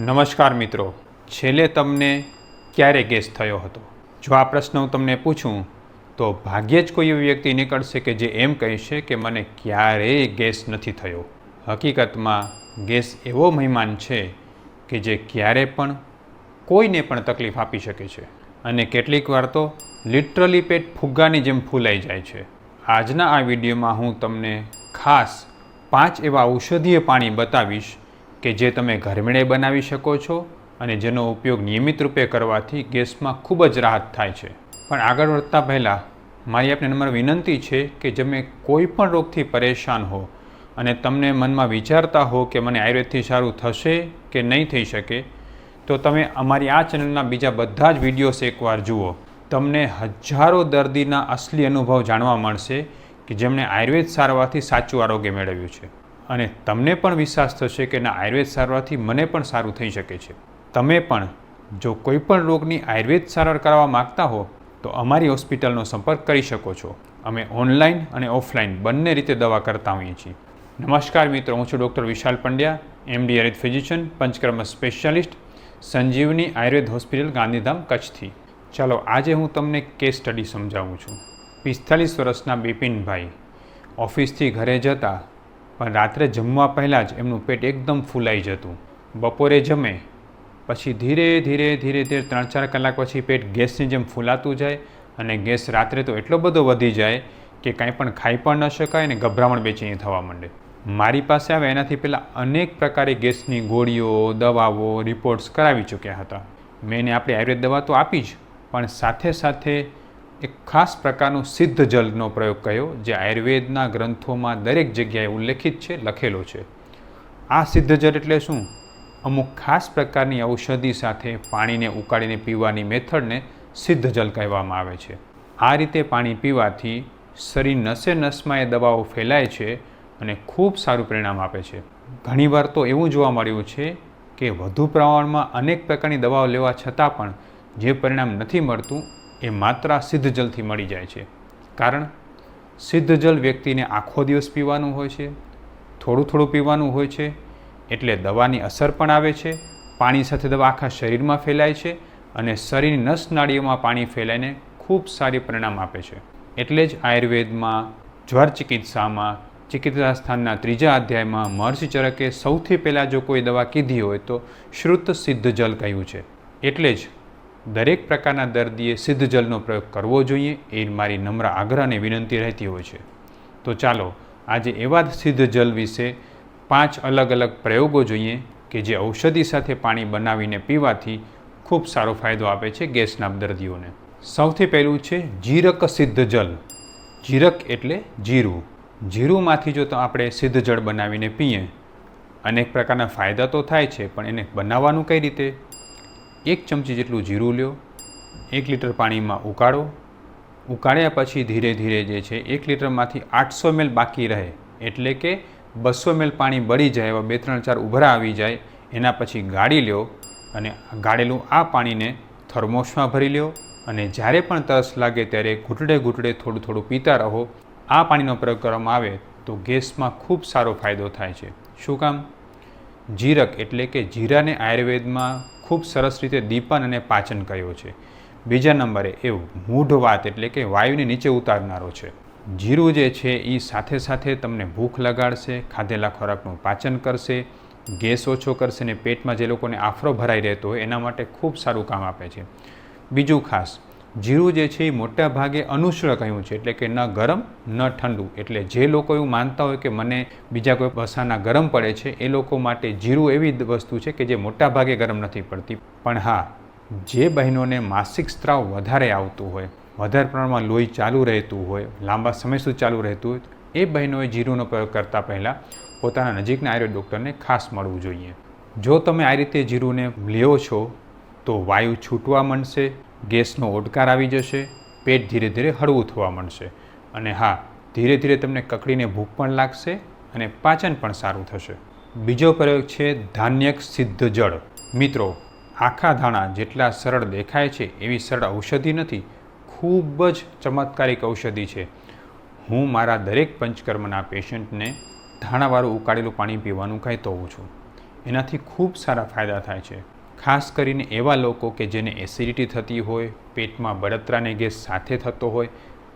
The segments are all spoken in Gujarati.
નમસ્કાર મિત્રો. છેલ્લે તમને ક્યારે ગેસ થયો હતો? જો આ પ્રશ્ન હું તમને પૂછું, તો ભાગ્યે જ કોઈ એવી વ્યક્તિ નીકળશે કે જે એમ કહેશે કે મને ક્યારેય ગેસ નથી થયો. હકીકતમાં ગેસ એવો મહેમાન છે કે જે ક્યારે પણ કોઈને પણ તકલીફ આપી શકે છે. અને કેટલીક વાર તો લિટરલી પેટ ફુગ્ગાની જેમ ફૂલાઈ જાય છે. આજના આ વિડીયોમાં હું તમને ખાસ પાંચ એવા ઔષધીય પાણી બતાવીશ કે જે તમે ઘરમેળે બનાવી શકો છો અને જેનો ઉપયોગ નિયમિત રૂપે કરવાથી ગેસમાં ખૂબ જ રાહત થાય છે. પણ આગળ વધતા પહેલાં મારી આપને નંબર વિનંતી છે કે તમે કોઈ પણ રોગથી પરેશાન હો અને તમને મનમાં વિચારતા હો કે મને આયુર્વેદથી સારું થશે કે નહીં થઈ શકે, તો તમે અમારી આ ચેનલના બીજા બધા જ વિડીયોસ એકવાર જુઓ. તમને હજારો દર્દીના અસલી અનુભવ જાણવા મળશે કે જેમણે આયુર્વેદ સારવારથી સાચું આરોગ્ય મેળવ્યું છે. અને તમને પણ વિશ્વાસ થશે કે ના, આયુર્વેદ સારવારથી મને પણ સારું થઈ શકે છે. તમે પણ જો કોઈ પણ રોગની આયુર્વેદ સારવાર કરાવવા માગતા હો, તો અમારી હોસ્પિટલનો સંપર્ક કરી શકો છો. અમે ઓનલાઈન અને ઓફલાઈન બંને રીતે દવા કરતા હોઈએ છીએ. નમસ્કાર મિત્રો, હું છું doctor Vishal Pandya MD Ayurveda physician, Panchakarma specialist, Sanjeevani Ayurveda hospital, Gandhidham, કચ્છથી. ચાલો, આજે હું તમને કેસ સ્ટડી સમજાવું છું. પિસ્તાલીસ વર્ષના બિપિનભાઈ ઓફિસથી ઘરે જતા પણ રાત્રે જમવા પહેલાં જ એમનું પેટ એકદમ ફૂલાઈ જતું. બપોરે જમે, પછી ધીરે ધીરે ધીરે ધીરે ત્રણ ચાર કલાક પછી પેટ ગેસની જેમ ફૂલાતું જાય અને ગેસ રાત્રે તો એટલો બધો વધી જાય કે કાંઈ પણ ખાઈ પણ ન શકાય અને ગભરામણ બેચેની થવા માંડે. મારી પાસે આવે એનાથી પહેલાં અનેક પ્રકારે ગેસની ગોળીઓ, દવાઓ, રિપોર્ટ્સ કરાવી ચૂક્યા હતા. મેં એને આપણી આયુર્વેદ દવા તો આપી જ, પણ સાથે સાથે એક ખાસ પ્રકારનું સિદ્ધ જલનો પ્રયોગ કર્યો જે આયુર્વેદના ગ્રંથોમાં દરેક જગ્યાએ ઉલ્લેખિત છે, લખેલો છે. આ સિદ્ધ જલ એટલે શું? અમુક ખાસ પ્રકારની ઔષધિ સાથે પાણીને ઉકાળીને પીવાની મેથડને સિદ્ધ જલ કહેવામાં આવે છે. આ રીતે પાણી પીવાથી શરીર નસે નસમાં એ દવાઓ ફેલાય છે અને ખૂબ સારું પરિણામ આપે છે. ઘણીવાર તો એવું જોવા મળ્યું છે કે વધુ પ્રમાણમાં અનેક પ્રકારની દવાઓ લેવા છતાં પણ જે પરિણામ નથી મળતું એ માત્રા સિદ્ધ જલથી મળી જાય છે. કારણ સિદ્ધ જલ વ્યક્તિને આખો દિવસ પીવાનું હોય છે, થોડું થોડું પીવાનું હોય છે, એટલે દવાની અસર પણ આવે છે, પાણી સાથે દવા આખા શરીરમાં ફેલાય છે અને શરીરની નસ નાળીઓમાં પાણી ફેલાઈને ખૂબ સારી પરિણામ આપે છે. એટલે જ આયુર્વેદમાં, જ્વર ચિકિત્સામાં, ચિકિત્સા સ્થાનના ત્રીજા અધ્યાયમાં મહર્ષિ ચરકે સૌથી પહેલાં જો કોઈ દવા કીધી હોય તો શ્રુત સિદ્ધ જલ કહ્યું છે. એટલે જ દરેક પ્રકારના દર્દીએ સિદ્ધ જલનો પ્રયોગ કરવો જોઈએ, એ મારી નમ્ર આગ્રહ અને વિનંતી રહેતી હોય છે. તો ચાલો, આજે એવા જ સિદ્ધ જલ વિશે પાંચ અલગ અલગ પ્રયોગો જોઈએ કે જે ઔષધિ સાથે પાણી બનાવીને પીવાથી ખૂબ સારો ફાયદો આપે છે ગેસના દર્દીઓને. સૌથી પહેલું છે જીરક સિદ્ધ જલ. જીરક એટલે જીરું. જીરુંમાંથી જો તો આપણે સિદ્ધ જળ બનાવીને પીએ, અનેક પ્રકારના ફાયદા તો થાય છે, પણ એને બનાવવાનું કઈ રીતે? એક ચમચી જેટલું જીરું લ્યો, એક લીટર પાણીમાં ઉકાળો. ઉકાળ્યા પછી ધીરે ધીરે જે છે, એક લીટરમાંથી આઠસો મેલ બાકી રહે. એટલે કે બસો મેલ પાણી બળી જાય એવા બે ત્રણ ચાર ઉભરા આવી જાય, એના પછી ગાળી લ્યો અને ગાળેલું આ પાણીને થર્મોસમાં ભરી લ્યો. અને જ્યારે પણ તરસ લાગે ત્યારે ઘૂંટડે ઘૂંટડે થોડું થોડું પીતા રહો. આ પાણીનો પ્રયોગ કરવામાં આવે તો ગેસમાં ખૂબ સારો ફાયદો થાય છે. શું કામ? જીરક એટલે કે જીરાને આયુર્વેદમાં ખૂબ સરસ રીતે દીપન અને પાચન કર્યો છે. બીજા નંબરે એ મૂઢ વાત એટલે કે વાયુને નીચે ઉતારનારો છે. જીરું જે છે એ સાથે સાથે તમને ભૂખ લગાડશે, ખાધેલા ખોરાકનું પાચન કરશે, ગેસ ઓછો કરશે ને પેટમાં જે લોકોને આફરો ભરાઈ રહેતો હોય એના માટે ખૂબ સારું કામ આપે છે. બીજું ખાસ જીરું જે છે એ મોટા ભાગે અનુશ્ર કહ્યું છે, એટલે કે ન ગરમ, ન ઠંડુ. એટલે જે લોકો એવું માનતા હોય કે મને બીજા કોઈ વસાના ગરમ પડે છે, એ લોકો માટે જીરું એવી વસ્તુ છે કે જે મોટા ભાગે ગરમ નથી પડતી. પણ હા, જે બહેનોને માસિક સ્ત્રાવ વધારે આવતું હોય, વધારે પ્રમાણમાં લોહી ચાલુ રહેતું હોય, લાંબા સમય સુધી ચાલુ રહેતું હોય, એ બહેનોએ જીરુંનો પ્રયોગ કરતાં પહેલાં પોતાના નજીકના આયુર્વેદ ડૉક્ટરને ખાસ મળવું જોઈએ. જો તમે આ રીતે જીરુંને લ્યો છો, તો વાયુ છૂટવા માંડશે ગેસનો ઓડકાર આવી જશે, પેટ ધીરે ધીરે હળવું થવા માંડશે. અને હા, ધીરે ધીરે તમને કકડીને ભૂખ પણ લાગશે અને પાચન પણ સારું થશે. બીજો પ્રયોગ છે ધાન્યક સિદ્ધ જળ. મિત્રો, આખા ધાણા જેટલા સરળ દેખાય છે એવી સરળ ઔષધિ નથી, ખૂબ જ ચમત્કારિક ઔષધિ છે. હું મારા દરેક પંચકર્મના પેશન્ટને ધાણાવાળું ઉકાળેલું પાણી પીવાનું કહેતો હોઉં છું. એનાથી ખૂબ સારા ફાયદા થાય છે. ખાસ કરીને એવા લોકો કે જેને એસિડિટી થતી હોય, પેટમાં બળતરાને ગેસ સાથે થતો હોય,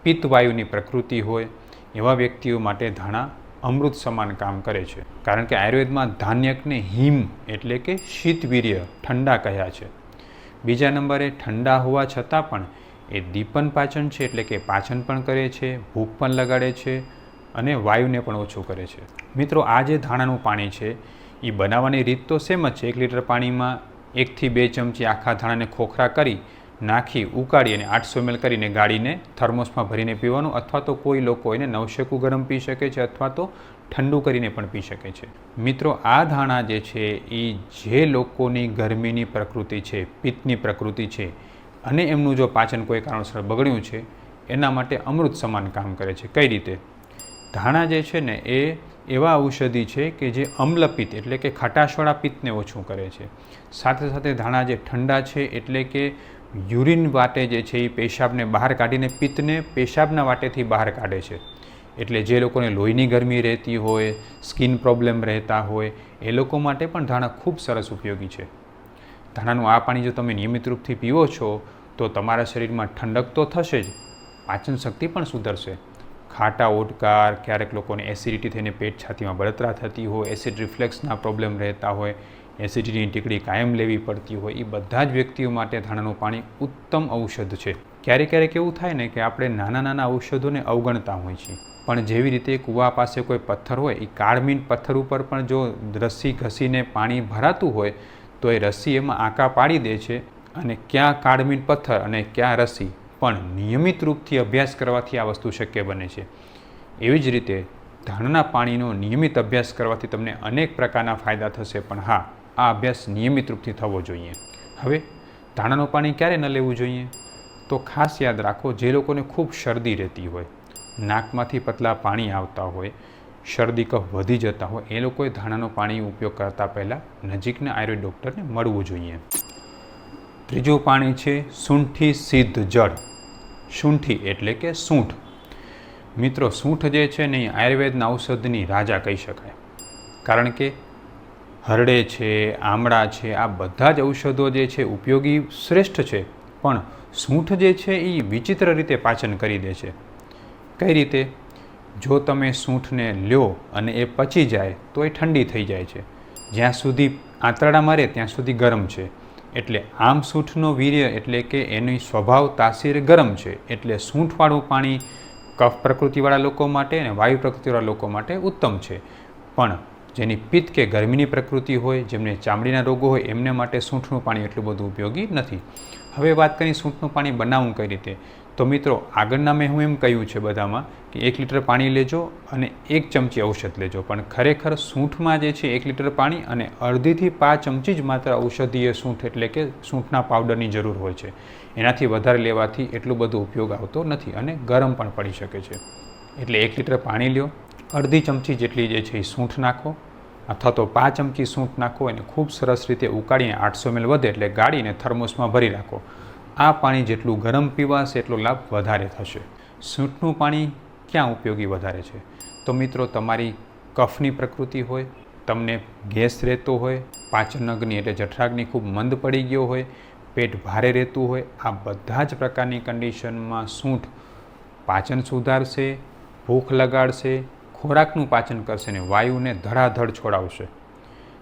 પિત્તવાયુની પ્રકૃતિ હોય, એવા વ્યક્તિઓ માટે ધાણા અમૃત સમાન કામ કરે છે. કારણ કે આયુર્વેદમાં ધાન્યકને હિમ એટલે કે શીતવીર્ય ઠંડા કહ્યા છે. બીજા નંબરે ઠંડા હોવા છતાં પણ એ દીપન પાચન છે એટલે કે પાચન પણ કરે છે, ભૂખ પણ લગાડે છે અને વાયુને પણ ઓછું કરે છે. મિત્રો, આ જે ધાણાનું પાણી છે એ બનાવવાની રીત તો સેમ જ છે. એક લીટર પાણીમાં એકથી બે ચમચી આખા ધાણાને ખોખરા કરી નાખી, ઉકાળી અને આઠસો એમએલ કરીને ગાળીને થર્મોસમાં ભરીને પીવાનું અથવા તો કોઈ લોકો એને નવશેકું ગરમ પી શકે છે અથવા તો ઠંડુ કરીને પણ પી શકે છે. મિત્રો, આ ધાણા જે છે એ જે લોકોની ગરમીની પ્રકૃતિ છે, પિત્તની પ્રકૃતિ છે અને એમનું જો પાચન કોઈ કારણસર બગડ્યું છે, એના માટે અમૃત સમાન કામ કરે છે. કઈ રીતે? ધાણા જે છે ને એ એવા ઔષધિ છે કે જે અમ્લપિત્ત એટલે કે ખટાશવાળા પિત્તને ઓછું કરે છે. સાથે સાથે ધાણા જે ઠંડા છે એટલે કે યુરિન વાટે જે છે એ પેશાબને બહાર કાઢીને પિત્તને પેશાબના વાટેથી બહાર કાઢે છે. એટલે જે લોકોને લોહીની ગરમી રહેતી હોય, સ્કિન પ્રોબ્લેમ રહેતા હોય, એ લોકો માટે પણ ધાણા ખૂબ સરસ ઉપયોગી છે. ધાણાનું આ પાણી જો તમે નિયમિત રૂપથી પીવો છો, તો તમારા શરીરમાં ઠંડક તો થશે જ, પાચન શક્તિ પણ સુધરશે. ખાટા ઓડકાર ક્યારેક લોકોને એસિડિટી થઈને પેટ છાતીમાં બળતરા થતી હોય એસિડ રિફ્લેક્સના પ્રોબ્લેમ રહેતા હોય એસિડિટીની ટીકડી કાયમ લેવી પડતી હોય એ બધા જ વ્યક્તિઓ માટે ધાણાનું પાણી ઉત્તમ ઔષધ છે. ક્યારેક ક્યારેક એવું થાય ને કે આપણે નાના નાના ઔષધોને અવગણતા હોય છીએ. પણ જેવી રીતે કૂવા પાસે કોઈ પથ્થર હોય એ કાળમીન પથ્થર ઉપર પણ જો રસ્સી ઘસીને પાણી ભરાતું હોય, તો એ રસ્સી એમાં આંકા પાડી દે છે અને ક્યાં કાળમીન પથ્થર અને ક્યાં રસ્સી પણ નિયમિત રૂપથી અભ્યાસ કરવાથી આ વસ્તુ શક્ય બને છે. એવી જ રીતે ધાણના પાણીનો નિયમિત અભ્યાસ કરવાથી તમને અનેક પ્રકારના ફાયદા થશે, પણ હા, આ અભ્યાસ નિયમિત રૂપથી થવો જોઈએ. હવે, ધાણાનું પાણી ક્યારે ન લેવું જોઈએ? તો ખાસ યાદ રાખો, જે લોકોને ખૂબ શરદી રહેતી હોય, નાકમાંથી પતલા પાણી આવતા હોય, શરદી કફ વધી જતા હોય, એ લોકોએ ધાણાનું પાણી ઉપયોગ કરતાં પહેલાં નજીકના આયુર્વેદ ડૉક્ટરને મળવું જોઈએ. ત્રીજું પાણી છે, સૂંઠી સિદ્ધ જળ. સૂંઠી એટલે કે સૂંઠ. મિત્રો, સૂંઠ જે છે ને એ આયુર્વેદના ઔષધની રાજા કહી શકાય. કારણ કે હરડે છે, આમળા છે, આ બધા જ ઔષધો જે છે ઉપયોગી શ્રેષ્ઠ છે. પણ સૂંઠ જે છે એ વિચિત્ર રીતે પાચન કરી દે છે. કઈ રીતે? જો તમે સૂંઠને લ્યો અને એ પચી જાય તો એ ઠંડી થઈ જાય છે. જ્યાં સુધી આંતરડા મારે, ત્યાં સુધી ગરમ છે. એટલે આમ સૂંઠનો વીર્ય એટલે કે એની સ્વભાવ તાસીર ગરમ છે, એટલે સૂંઠવાળું પાણી કફ પ્રકૃતિવાળા લોકો માટે અને વાયુ પ્રકૃતિવાળા લોકો માટે ઉત્તમ છે. પણ જેની પિત્ત કે ગરમીની પ્રકૃતિ હોય, જેમને ચામડીના રોગો હોય, એમને માટે સૂંઠનું પાણી એટલું બધું ઉપયોગી નથી. હવે વાત કરી સૂંઠનું પાણી બનાવવું કઈ રીતે? તો મિત્રો, આગળના મેં હું એમ કહ્યું છે બધામાં કે એક લીટર પાણી લેજો અને એક ચમચી ઔષધ લેજો. પણ ખરેખર સૂંઠમાં જે છે એક લીટર પાણી અને અડધીથી પાંચ ચમચી જ માત્ર ઔષધીય સૂંઠ એટલે કે સૂંઠના પાવડરની જરૂર હોય છે. એનાથી વધારે લેવાથી એટલું બધું ઉપયોગ આવતો નથી અને ગરમ પણ પડી શકે છે. એટલે એક લીટર પાણી લ્યો, અડધી ચમચી જેટલી જે છે એ સૂંઠ નાખો, અથવા તો પાંચ ચમચી સૂંઠ નાખો એને ખૂબ સરસ રીતે ઉકાળીને આઠસો એમએલ વધે એટલે ગાળીને થર્મોસમાં ભરી રાખો. આ પાણી જેટલું ગરમ પીવાશે એટલો લાભ વધારે થશે. સૂંઠનું પાણી ક્યાં ઉપયોગી વધારે છે? તો મિત્રો, તમારી કફની પ્રકૃતિ હોય, તમને ગેસ રહેતો હોય, પાચન અગ્નિ એટલે જઠરાગ્નિ ખૂબ મંદ પડી ગયો હોય, પેટ ભારે રહેતું હોય, આ બધા જ પ્રકારની કન્ડિશનમાં સૂંઠ પાચન સુધારશે, ભૂખ લગાડશે, ખોરાકનું પાચન કરશે ને વાયુને ધડાધડ છોડાવશે.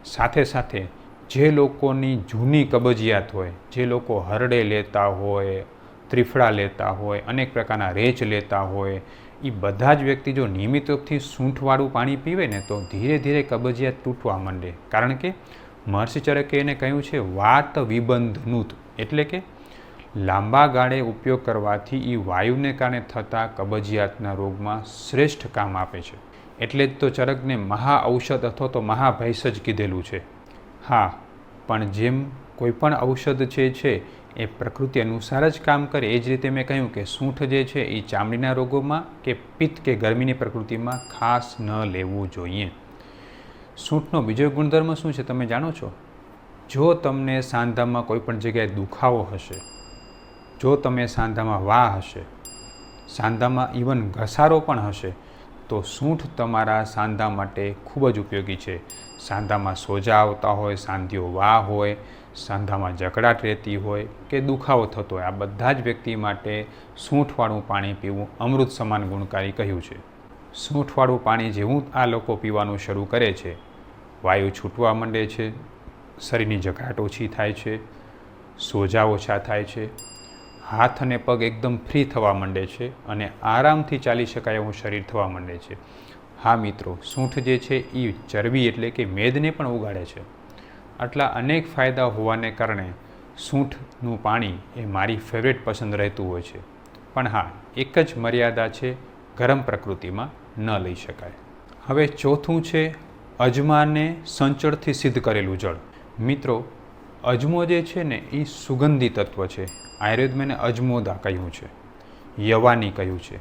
સાથે સાથે જે લોકોની જૂની કબજિયાત હોય, જે લોકો હરડે લેતા હોય, ત્રિફળા લેતા હોય, અનેક પ્રકારના રેચ લેતા હોય એ બધા જ વ્યક્તિ જો નિયમિત રૂપથી સૂંઠવાળું પાણી પીવે ને તો ધીરે ધીરે કબજિયાત તૂટવા માંડે. કારણ કે મહર્ષિ ચરકે એને કહ્યું છે, વાત વિબંધનુત. એટલે કે લાંબા ગાળે ઉપયોગ કરવાથી એ વાયુને કારણે થતા કબજિયાતના રોગમાં શ્રેષ્ઠ કામ આપે છે. એટલે જ તો ચરકને મહા ઔષધ અથવા તો મહાભૈષ જ કીધેલું છે. હા, પણ જેમ કોઈ પણ ઔષધ છે છે, એ પ્રકૃતિ અનુસાર જ કામ કરે, એ જ રીતે મેં કહ્યું કે સૂંઠ જે છે, એ ચામડીના રોગોમાં કે પિત્ત કે ગરમીની પ્રકૃતિમાં ખાસ ન લેવું જોઈએ. સૂંઠનો બીજો ગુણધર્મ શું છે, તમે જાણો છો? જો તમને સાંધામાં કોઈપણ જગ્યાએ દુખાવો હશે, જો તમે સાંધામાં વા હશે, સાંધામાં ઇવન ઘસારો પણ હશે તો સૂંઠ તમારા સાંધા માટે ખૂબ જ ઉપયોગી છે. સાંધામાં સોજા આવતા હોય, સાંધીઓ વા હોય, સાંધામાં જકડાટ રહેતી હોય કે દુખાવો થતો હોય, આ બધા જ વ્યક્તિ માટે સૂંઠવાળું પાણી પીવું અમૃત સમાન ગુણકારી કહ્યું છે. સૂંઠવાળું પાણી જેવું આ લોકો પીવાનું શરૂ કરે છે. વાયુ છૂટવા માંડે છે, શરીરની જકડાટ ઓછી થાય છે, સોજા ઓછા થાય છે હાથ અને પગ એકદમ ફ્રી થવા માંડે છે અને આરામથી ચાલી શકાય એવું શરીર થવા માંડે છે. હા મિત્રો, સૂંઠ જે છે એ ચરબી એટલે કે મેદને પણ ઉગાડે છે. આટલા અનેક ફાયદા હોવાને કારણે સૂંઠનું પાણી એ મારી ફેવરેટ પસંદ રહેતું હોય છે. પણ હા, એક જ મર્યાદા છે, ગરમ પ્રકૃતિમાં ન લઈ શકાય. હવે ચોથું છે, અજમાને સંચળથી સિદ્ધ કરેલું જળ. મિત્રો અજમો જે છે ને, એ સુગંધી તત્વ છે. આયુર્વેદમાં એને અજમોદા કહ્યું છે. યવાની કહ્યું છે.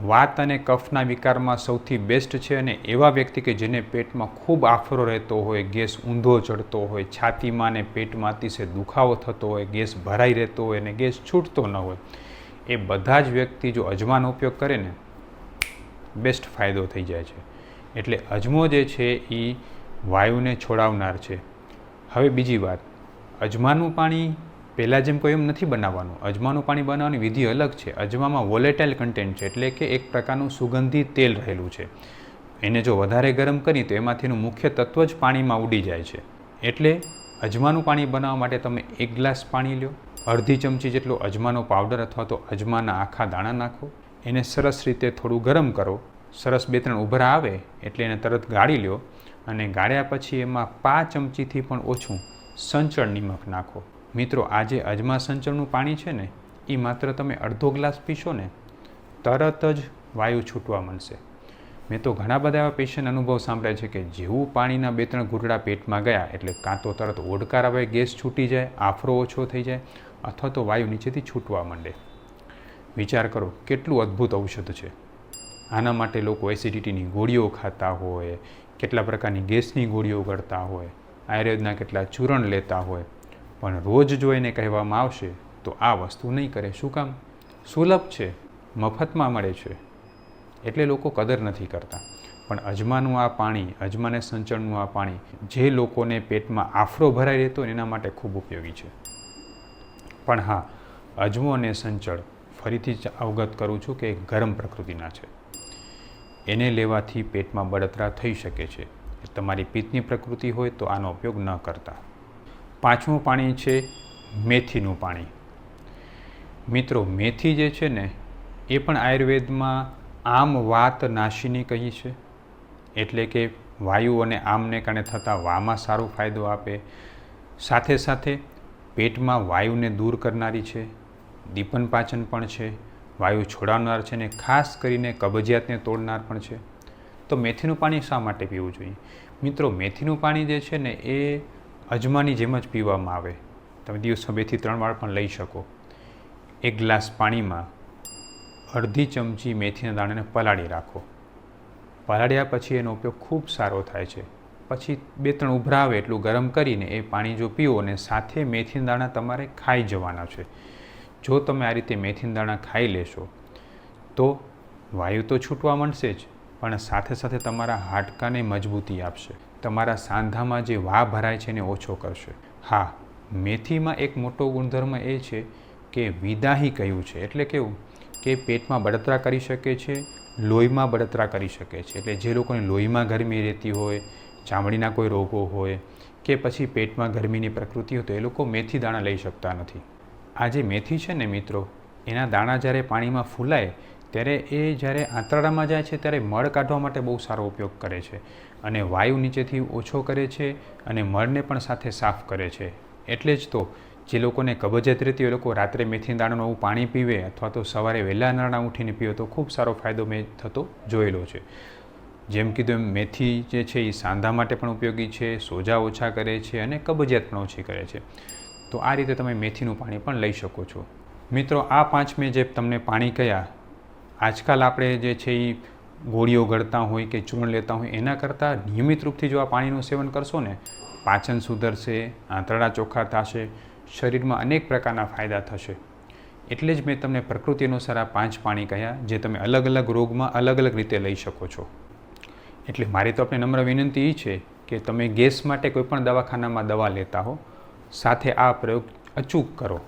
વાત અને કફના વિકારમાં સૌથી બેસ્ટ છે અને એવા વ્યક્તિ કે જેને પેટમાં ખૂબ આફરો રહેતો હોય, ગેસ ઊંધો ચડતો હોય, છાતીમાં ને પેટમાં અતિશય દુખાવો થતો હોય, ગેસ ભરાઈ રહેતો હોય અને ગેસ છૂટતો ન હોય, એ બધા જ વ્યક્તિ જો અજમાનો ઉપયોગ કરે ને બેસ્ટ ફાયદો થઈ જાય છે. એટલે અજમો જે છે, એ વાયુને છોડાવનાર છે. હવે બીજી વાત. અજમાનું પાણી પહેલાં જેમ કોઈ એમ નથી બનાવવાનું. અજમાનું પાણી બનાવવાની વિધિ અલગ છે. અજમામાં વોલેટાઇલ કન્ટેન્ટ છે, એટલે કે એક પ્રકારનું સુગંધી તેલ રહેલું છે. એને જો વધારે ગરમ કરી તો એમાંથીનું મુખ્ય તત્વ જ પાણીમાં ઉડી જાય છે. એટલે અજમાનું પાણી બનાવવા માટે તમે એક ગ્લાસ પાણી લો અડધી ચમચી જેટલો અજમાનો પાવડર અથવા તો અજમાના આખા દાણા નાખો. એને સરસ રીતે થોડું ગરમ કરો. સરસ બે ત્રણ ઉભરા આવે એટલે એને તરત ગાળી લો અને ગાળ્યા પછી એમાં પાંચ ચમચીથી પણ ઓછું સંચળ નિમક નાખો. મિત્રો આ જે અજમા સંચળનું પાણી છે ને એ માત્ર તમે અડધો ગ્લાસ પીશો ને, તરત જ વાયુ છૂટવા મળશે. મેં તો ઘણા બધા એવા પેશન્ટ અનુભવ સાંભળ્યા છે કે જેવું પાણીના બે ત્રણ ઘૂંટડા પેટમાં ગયા, એટલે કાં તો તરત ઓડકાર આવે, ગેસ છૂટી જાય, આફરો ઓછો થઈ જાય, અથવા તો વાયુ નીચેથી છૂટવા માંડે. વિચાર કરો, કેટલું અદ્ભુત ઔષધ છે. આના માટે લોકો એસિડિટીની ગોળીઓ ખાતા હોય, કેટલા પ્રકારની ગેસની ગોળીઓ કરતા હોય આયુર્વેદના કેટલા ચૂરણ લેતા હોય, પણ રોજ જો એને કહેવામાં આવશે, તો આ વસ્તુ નહીં કરે. શું કામ? સુલભ છે, મફતમાં મળે છે. એટલે લોકો કદર નથી કરતા. પણ અજમાનું આ પાણી, અજમાને સંચળનું આ પાણી, જે લોકોને પેટમાં આફરો ભરાઈ રહેતો એના માટે ખૂબ ઉપયોગી છે. પણ હા, અજમો અને સંચળ ફરીથી જ અવગત કરું છું કે ગરમ પ્રકૃતિના છે. એને લેવાથી પેટમાં બળતરા થઈ શકે છે. તમારી પિત્તની પ્રકૃતિ હોય તો આનો ઉપયોગ ન કરતા. પાંચમું પાણી છે મેથીનું પાણી. મિત્રો, મેથી જે છે ને, એ પણ આયુર્વેદમાં આમ વાત નાશીની કહી છે. એટલે કે વાયુ અને આમને કારણે થતા વામાં સારો ફાયદો આપે. સાથે સાથે પેટમાં વાયુને દૂર કરનારી છે, દીપન પાચન પણ છે, વાયુ છોડાવનાર છે ને, ખાસ કરીને કબજિયાતને તોડનાર પણ છે. તો મેથીનું પાણી શા માટે પીવું જોઈએ? મિત્રો, મેથીનું પાણી જે છે ને, એ અજમાની જેમ જ પીવામાં આવે. તમે દિવસમાં બેથી ત્રણ વાર પણ લઈ શકો. એક ગ્લાસ પાણીમાં અડધી ચમચી મેથીના દાણાને પલાળી રાખો. પલાળ્યા પછી એનો ઉપયોગ ખૂબ સારો થાય છે. પછી બે ત્રણ ઉભરા આવે એટલું ગરમ કરીને એ પાણી જો પીવો અને સાથે મેથીના દાણા તમારે ખાઈ જવાના છે. જો તમે આ રીતે મેથીના દાણા ખાઈ લેશો, તો વાયુ તો છૂટવા મળશે જ. પણ સાથે સાથે તમારા હાડકાને મજબૂતી આપશે. તમારા સાંધામાં જે વા ભરાય છે એને ઓછો કરશે. હા, મેથીમાં એક મોટો ગુણધર્મ એ છે કે વિદાહી કહ્યું છે. એટલે કેવું કે પેટમાં બળતરા કરી શકે છે, લોહીમાં બળતરા કરી શકે છે. એટલે જે લોકોને લોહીમાં ગરમી રહેતી હોય, ચામડીના કોઈ રોગો હોય કે પછી પેટમાં ગરમીની પ્રકૃતિ હોય તો એ લોકો મેથી દાણા લઈ શકતા નથી. આ જે મેથી છે ને મિત્રો, એના દાણા જ્યારે પાણીમાં ફૂલાય ત્યારે એ જ્યારે આંતરડામાં જાય છે, ત્યારે મળ કાઢવા માટે બહુ સારો ઉપયોગ કરે છે અને વાયુ નીચેથી ઓછો કરે છે અને મળને પણ સાથે સાફ કરે છે. એટલે જ તો જે લોકોને કબજિયાત રહેતી એ લોકો રાત્રે મેથી દાણાનું પાણી પીવે અથવા તો સવારે વહેલા નાણાં ઉઠીને પીવે, તો ખૂબ સારો ફાયદો મેં થતો જોયેલો છે. જેમ કીધું એમ, મેથી જે છે, એ સાંધા માટે પણ ઉપયોગી છે, સોજા ઓછા કરે છે અને કબજિયાત પણ ઓછી કરે છે. તો આ રીતે તમે મેથીનું પાણી પણ લઈ શકો છો. મિત્રો, આ પાંચ મેં જે તમને પાણી કયા આજકાલ આપણે જે છે એ ગોળીઓ ગળતા હોય કે ચૂર્ણ લેતા હોય, એના કરતાં નિયમિત રૂપથી જો આ પાણીનું સેવન કરશો ને, પાચન સુધરશે, આંતરડા ચોખ્ખા થશે, શરીરમાં અનેક પ્રકારના ફાયદા થશે. એટલે જ મેં તમને પ્રકૃતિ અનુસાર આ પાંચ પાણી કહ્યા, જે તમે અલગ અલગ રોગમાં અલગ અલગ રીતે લઈ શકો છો. એટલે મારી તો આપણે નમ્ર વિનંતી એ છે કે તમે ગેસ માટે કોઈપણ દવાખાનામાં દવા લેતા હો, સાથે આ પ્રયોગ અચૂક કરો.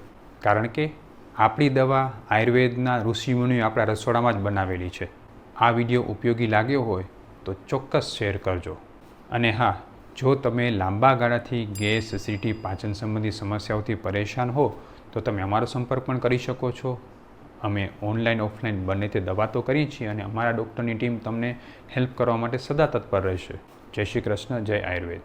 કારણ કે આપણી દવા આયુર્વેદના ઋષિમુનિઓ આપણા રસોડામાં જ બનાવેલી છે. આ વીડિયો ઉપયોગી લાગ્યો હોય તો ચોક્કસ શેર કરજો. અને હા, જો તમે લાંબા ગાળાથી ગેસ એસિડિટી પાચન સંબંધી સમસ્યાઓથી પરેશાન હો, તો તમે અમારો સંપર્ક પણ કરી શકો છો. અમે ઓનલાઈન, ઓફલાઈન બંને તે દવા તો કરીએ છીએ અને અમારા ડૉક્ટરની ટીમ તમને હેલ્પ કરવા માટે સદા તત્પર રહેશે. જય શ્રી કૃષ્ણ, જય આયુર્વેદ.